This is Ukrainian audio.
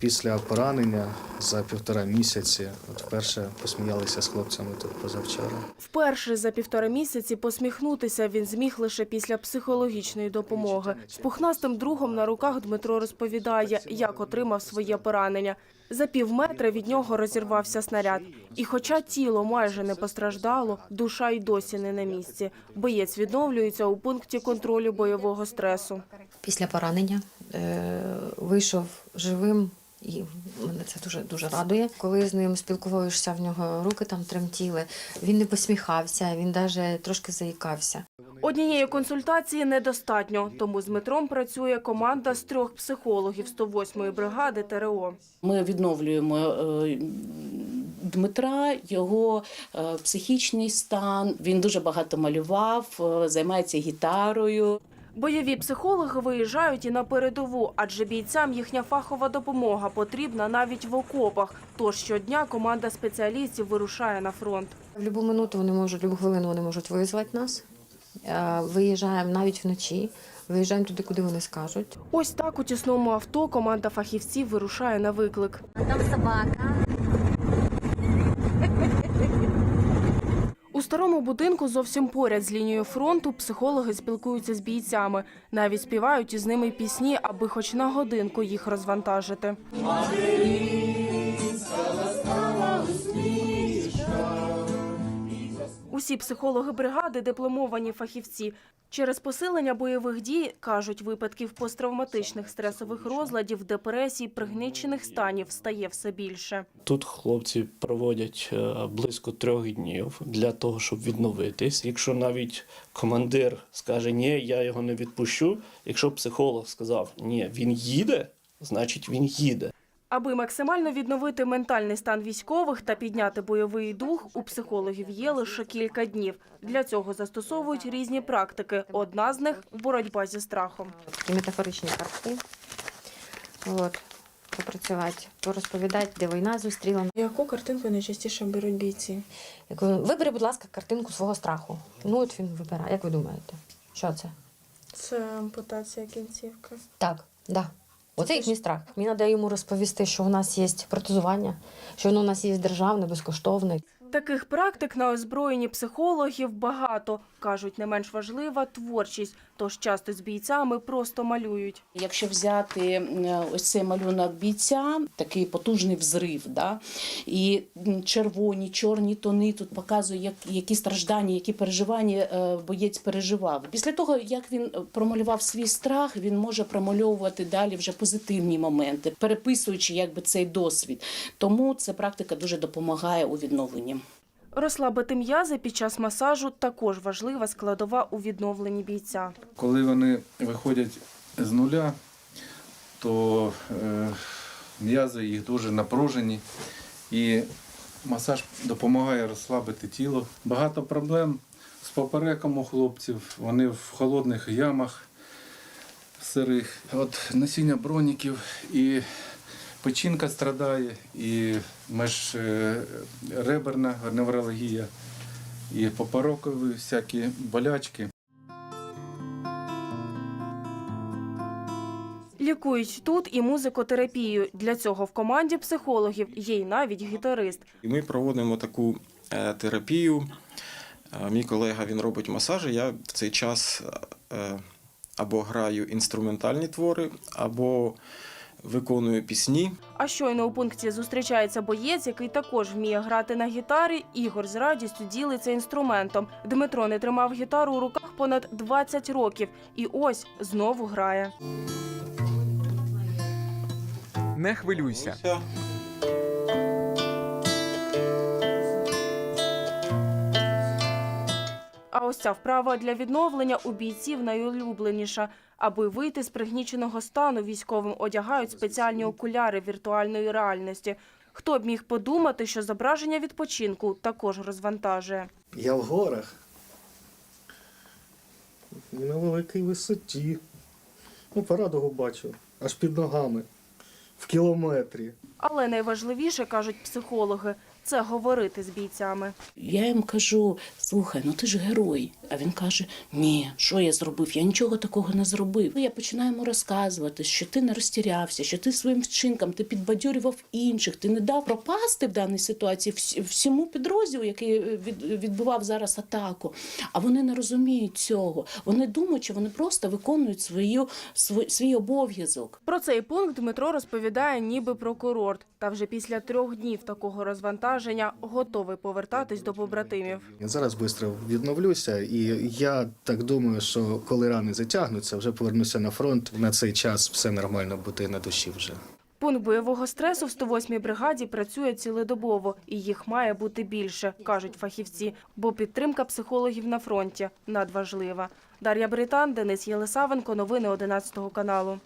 Після поранення за півтора місяці, от вперше посміялися з хлопцями тут позавчора. Вперше за півтора місяці посміхнутися він зміг лише після психологічної допомоги. З пухнастим другом на руках Дмитро розповідає, як отримав своє поранення. За пів метра від нього розірвався снаряд. І хоча тіло майже не постраждало, душа й досі не на місці. Боєць відновлюється у пункті контролю бойового стресу. після поранення е, вийшов живим. І мене це дуже дуже радує. Коли з ним спілкуєшся, в нього руки там тремтіли. Він не посміхався, він навіть трошки заїкався. Однієї консультації недостатньо, тому з Дмитром працює команда з трьох психологів 108-ї бригади ТРО. Ми відновлюємо е, Дмитра, його е, психічний стан. Він дуже багато малював, е, займається гітарою. Бойові психологи виїжджають і на передову, адже бійцям їхня фахова допомога потрібна навіть в окопах. Тож щодня команда спеціалістів вирушає на фронт. В будь-яку минуту вони можуть, в будь-яку хвилину вони можуть визвати нас. Е, Виїжджаємо навіть вночі, виїжджаємо туди, куди вони скажуть. Ось так у тісному авто команда фахівців вирушає на виклик. Там собака. Старому будинку зовсім поряд з лінією фронту психологи спілкуються з бійцями. Навіть співають із ними пісні, аби хоч на годинку їх розвантажити. Усі психологи бригади дипломовані фахівці. Через посилення бойових дій, кажуть, випадків посттравматичних стресових розладів, депресій, пригнічених станів стає все більше. Тут хлопці проводять е, близько трьох днів для того, щоб відновитись. Якщо навіть командир скаже ні, я його не відпущу. Якщо психолог сказав ні, він їде, значить він їде. Аби максимально відновити ментальний стан військових та підняти бойовий дух, у психологів є лише кілька днів. Для цього застосовують різні практики. Одна з них боротьба зі страхом. Такі метафоричні картки. От, попрацювати, порозповідати, де війна зустріла. Яку картинку найчастіше беруть бійці? Вибери, будь ласка, картинку свого страху. Ну от він вибирає. Як ви думаєте? Що це? Це ампутація кінцівки. Так, да. Оце їхній страх. Мені треба йому розповісти, що у нас є протезування, що воно у нас є державне, безкоштовне. Таких практик на озброєнні психологів багато. Кажуть, не менш важлива творчість, тож часто з бійцями просто малюють. Якщо взяти е, ось цей малюнок бійця, такий потужний взрив, да? і червоні, чорні тони тут показує, як, які страждання, які переживання е, боєць переживав. Після того, як він промалював свій страх, він може промальовувати далі вже позитивні моменти, переписуючи якби цей досвід. Тому ця практика дуже допомагає у відновленні. Розслабити м'язи під час масажу також важлива складова у відновленні бійця. Коли вони виходять з нуля, то е, м'язи їх дуже напружені і масаж допомагає розслабити тіло. Багато проблем з попереком у хлопців, вони в холодних ямах сирих. От носіння броніків і печінка страдає, і межреберна неврологія, і поперекові всякі болячки. Лікують тут і музикотерапію. Для цього в команді психологів є й навіть гітарист. Ми проводимо таку е, терапію. Е, Мій колега він робить масажі. Я в цей час е, або граю інструментальні твори, або виконую пісні. А щойно у пункті зустрічається боєць, який також вміє грати на гітарі. Ігор з радістю ділиться інструментом. Дмитро не тримав гітару у руках понад 20 років, і ось знову грає. Не хвилюйся. А ось ця вправа для відновлення у бійців найулюбленіша. Аби вийти з пригніченого стану, військовим одягають спеціальні окуляри віртуальної реальності. Хто б міг подумати, що зображення відпочинку також розвантажує. Я в горах. На великій висоті. Ну, порадого бачу. Аж під ногами. В кілометрі. Але найважливіше, кажуть психологи, це говорити з бійцями. Я їм кажу: слухай, ну ти ж герой. А він каже: Ні, що я зробив? Я нічого такого не зробив. Я починаю йому розказувати, що ти не розтірявся, що ти своїм вчинком ти підбадьорював інших, ти не дав пропасти в даній ситуації всьому підрозділу, який е, від- відбував зараз атаку. А вони не розуміють цього. Вони думають, що вони просто виконують свою свій, свій обов'язок. Про цей пункт Дмитро розповідає ніби про курорт. Та вже після трьох днів такого розвантаження готовий повертатись до побратимів. Я зараз швидко відновлюся, і я так думаю, що коли рани затягнуться, вже повернуся на фронт. На цей час все нормально буде на душі вже. Пункт бойового стресу в 108-й бригаді працює цілодобово, і їх має бути більше, кажуть фахівці, бо підтримка психологів на фронті надважлива. Дар'я Британ, Денис Єлисавенко, новини 11 каналу.